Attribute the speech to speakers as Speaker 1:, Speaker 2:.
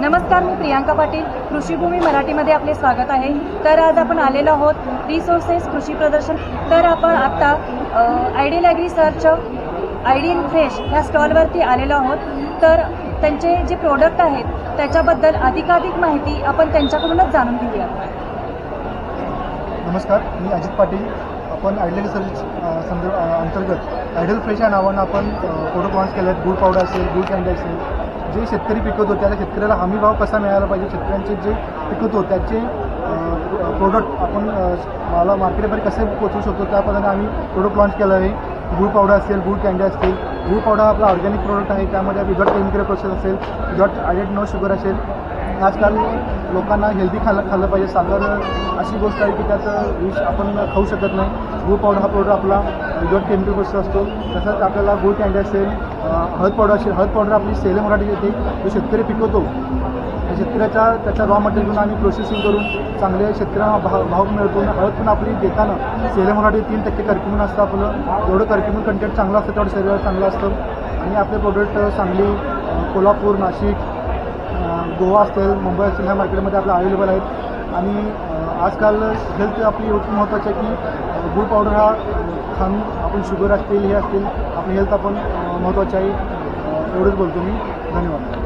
Speaker 1: नमस्कार मी प्रियांका पाटील. कृषीभूमी मराठीमध्ये आपले स्वागत आहे. तर आज आपण आलेलो आहोत रिसोर्सेस कृषी प्रदर्शन. तर आपण आत्ता ideal agri search ideal fresh ह्या स्टॉलवरती आलेलो आहोत. तर त्यांचे जे प्रोडक्ट आहेत त्याच्याबद्दल अधिकाधिक माहिती आपण त्यांच्याकडूनच जाणून घेऊया.
Speaker 2: नमस्कार मी अजित पाटील. आपण आयडियल सर्च संदर्भ अंतर्गत आयडियल फ्रेश या नावानं आपण प्रोडक्ट लॉन्च केले आहेत गुड पावडर असेल गुड कॅन्डी असेल जे शेतकरी पिकवतो त्याला शेतकऱ्याला हमी भाव कसा मिळाला पाहिजे? शेतकऱ्यांचे जे पिकवतो त्याचे प्रोडक्ट आपण मला मार्केटमध्ये कसे पोचवू शकतो त्या पद्धतीने आम्ही प्रोडक्ट लॉन्च केलं आहे. गुळ पावडर असेल गुड कॅन्डी असतील गुळ पावडर आपला ऑर्गॅनिक प्रोडक्ट आहे. त्यामध्ये विगट केमिकल प्रोसेस असेल विगट ॲडेड नो शुगर असेल. आजकाल लोकांना हेल्दी खाल्लं खाल्लं पाहिजे. साखर अशी गोष्ट आहे की त्याचं विष आपण खाऊ शकत नाही. गुळ पावडर हा पावडर आपला विगट केमिकल गोष्ट असतो. तसंच आपल्याला गुळ कॅन्डी असेल हळद पावडर हळद पावडर आपली सेले मराठी येते जो शेतकरी पिकवतो त्या शेतकऱ्याच्या त्याचा रॉ मटेरियल घेऊन आम्ही प्रोसेसिंग करून चांगले शेतकऱ्यांना भाव भाव मिळतो. आणि हळद पण आपली देताना सेले मराठी तीन टक्के कर्क्युमन असतं आपलं. जेवढं कर्क्युमन कंटेंट चांगलं असतं तेवढं शरीराला चांगलं असतं. आणि आपले प्रोडक्ट सांगली कोल्हापूर नाशिक गोवा असेल मुंबई असेल ह्या मार्केटमध्ये आपल्या अवेलेबल आहेत. आणि आजकाल हेल्थ आपली एवढी महत्त्वाची आहे की अ, गुळ पावडर हा खाऊन आपण शुगर असतील हे असतील आपली हेल्थ आपण महत्त्वाची आहे. एवढंच बोलतो मी. धन्यवाद.